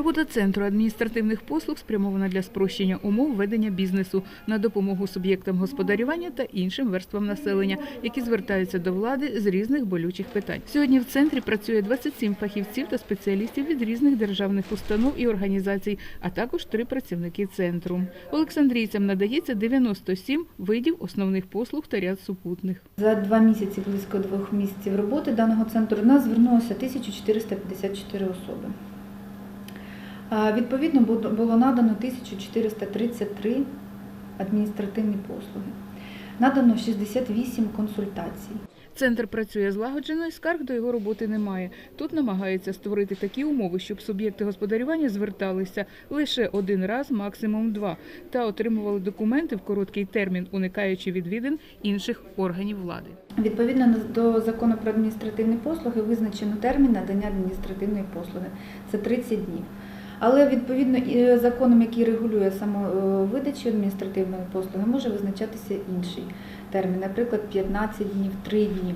Робота центру адміністративних послуг спрямована для спрощення умов ведення бізнесу на допомогу суб'єктам господарювання та іншим верствам населення, які звертаються до влади з різних болючих питань. Сьогодні в центрі працює 27 фахівців та спеціалістів від різних державних установ і організацій, а також три працівники центру. Олександрійцям надається 97 видів основних послуг та ряд супутних. За два місяці, близько двох місяців роботи даного центру, до нас звернулося 1454 особи. Відповідно, було було надано 1433 адміністративні послуги. Надано 68 консультацій. Центр працює злагоджено і скарг до його роботи немає. Тут намагаються створити такі умови, щоб суб'єкти господарювання зверталися лише один раз, максимум два, та отримували документи в короткий термін, уникаючи відвідин інших органів влади. Відповідно до закону про адміністративні послуги визначено термін надання адміністративної послуги це 30 днів. Але відповідно і законом, який регулює е, адміністративної послуги, може визначатися інший термін, наприклад, 15 днів, 3 дні.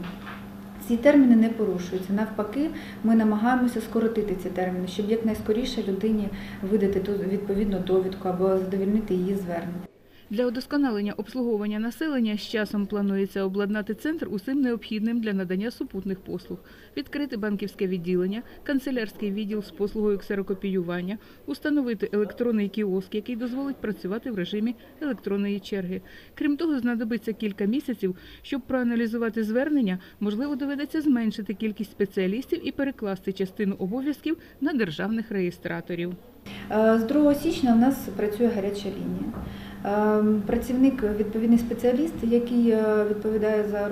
Ці терміни не порушуються. Навпаки, ми намагаємося скоротити ці терміни, щоб якнайскоріше людині видати ту відповідну довідку або задовільнити її звернення. Для удосконалення обслуговування населення з часом планується обладнати центр усім необхідним для надання супутних послуг, відкрити банківське відділення, канцелярський відділ з послугою ксерокопіювання, установити електронний кіоск, який дозволить працювати в режимі електронної черги. Крім того, знадобиться кілька місяців, щоб проаналізувати звернення, можливо, доведеться зменшити кількість спеціалістів і перекласти частину обов'язків на державних реєстраторів. Е, З 2 січня у нас працює гаряча лінія. Е, Працівник, відповідний спеціаліст, який е, відповідає за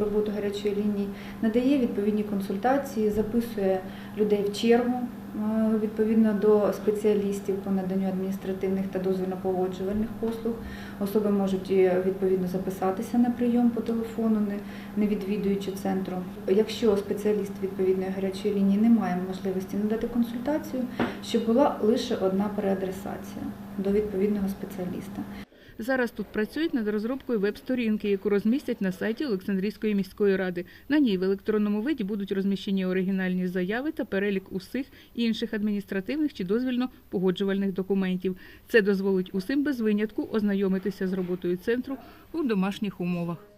роботу гарячої лінії, надає відповідні консультації, записує людей в чергу відповідно до спеціалістів по наданню адміністративних та дозвільно-погоджувальних послуг. Особи можуть е, відповідно записатися на прийом по телефону, не, не відвідуючи центру. Якщо спеціаліст відповідної гарячої лінії не має можливості надати консультацію, щоб була лише одна переадресація до відповідного спеціаліста. Зараз тут працюють над розробкою веб-сторінки, яку розмістять на сайті Олександрійської міської ради. На ній в електронному виді будуть розміщені оригінальні заяви та перелік усіх інших адміністративних чи дозвільно-погоджувальних документів. Це дозволить усім без винятку ознайомитися з роботою центру у домашніх умовах.